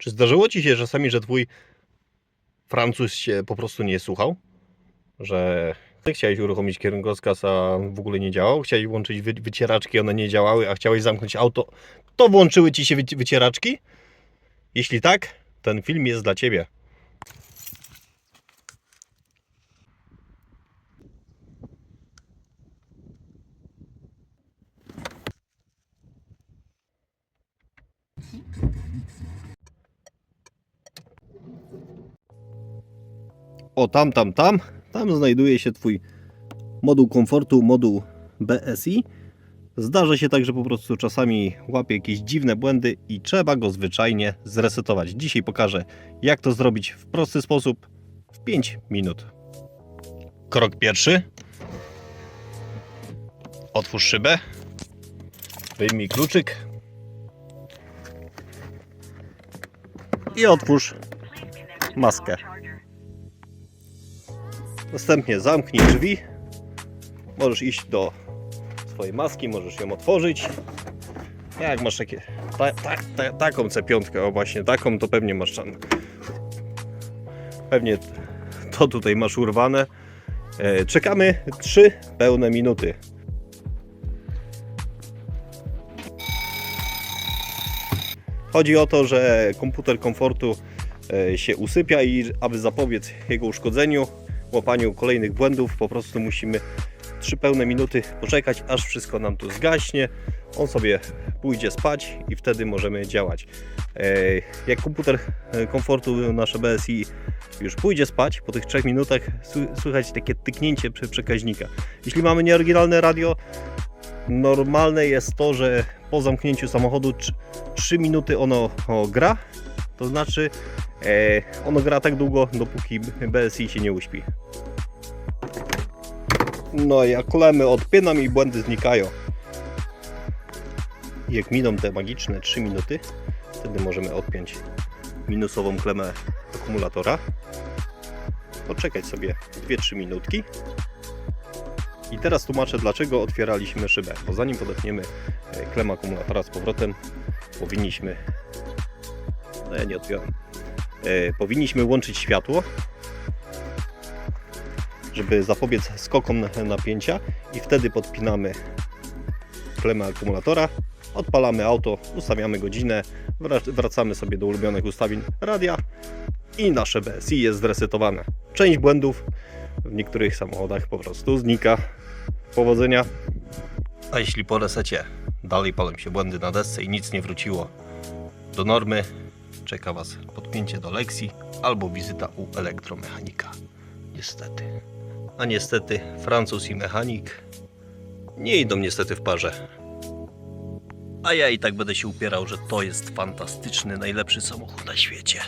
Czy zdarzyło ci się czasami, że twój Francuz się po prostu nie słuchał? Że ty chciałeś uruchomić kierunkowskaz, a w ogóle nie działał? Chciałeś włączyć wy wycieraczki, one nie działały, a chciałeś zamknąć auto, to włączyły ci się wyci- wycieraczki? Jeśli tak, ten film jest dla ciebie. O, tam, tam, tam. Tam znajduje się Twój moduł komfortu, moduł BSI. Zdarza się tak, że po prostu czasami łapie jakieś dziwne błędy i trzeba go zwyczajnie zresetować. Dzisiaj pokażę, jak to zrobić w prosty sposób w 5 minut. Krok pierwszy. Otwórz szybę. Wyjmij kluczyk. I otwórz maskę. Następnie zamknij drzwi. Możesz iść do swojej maski, możesz ją otworzyć. Jak masz takie, ta, ta, ta, taką C5, o właśnie taką, to pewnie masz tam. Pewnie to tutaj masz urwane. E, czekamy 3 pełne minuty. Chodzi o to, że komputer komfortu e, się usypia i aby zapobiec jego uszkodzeniu, łapaniu kolejnych błędów, po prostu musimy 3 pełne minuty poczekać, aż wszystko nam tu zgaśnie. On sobie pójdzie spać i wtedy możemy działać. E, Jak komputer e, komfortu, nasze BSI już pójdzie spać, po tych 3 minutach sły- słychać takie tyknięcie przekaźnika. Jeśli mamy nieoryginalne radio, normalne jest to, że po zamknięciu samochodu 3 minuty ono gra, to znaczy ono gra tak długo, dopóki BSI się nie uśpi. No jak klemy odpinam i błędy znikają. Jak miną te magiczne 3 minuty, wtedy możemy odpiąć minusową klemę akumulatora. Poczekać sobie 2-3 minutki. I teraz tłumaczę dlaczego otwieraliśmy szybę. Bo zanim podepniemy e, klemę akumulatora z powrotem, powinniśmy... No ja nie otwieram. E, powinniśmy włączyć światło, żeby zapobiec skokom na- napięcia i wtedy podpinamy klemę akumulatora, odpalamy auto, ustawiamy godzinę, wrac- wracamy sobie do ulubionych ustawień radia i nasze BSI jest zresetowane. Część błędów w niektórych samochodach po prostu znika. Powodzenia. A jeśli po resecie dalej palą się błędy na desce i nic nie wróciło do normy, czeka Was podpięcie do lekcji albo wizyta u elektromechanika. Niestety. A niestety Francuz i mechanik nie idą niestety w parze. A ja i tak będę się upierał, że to jest fantastyczny, najlepszy samochód na świecie.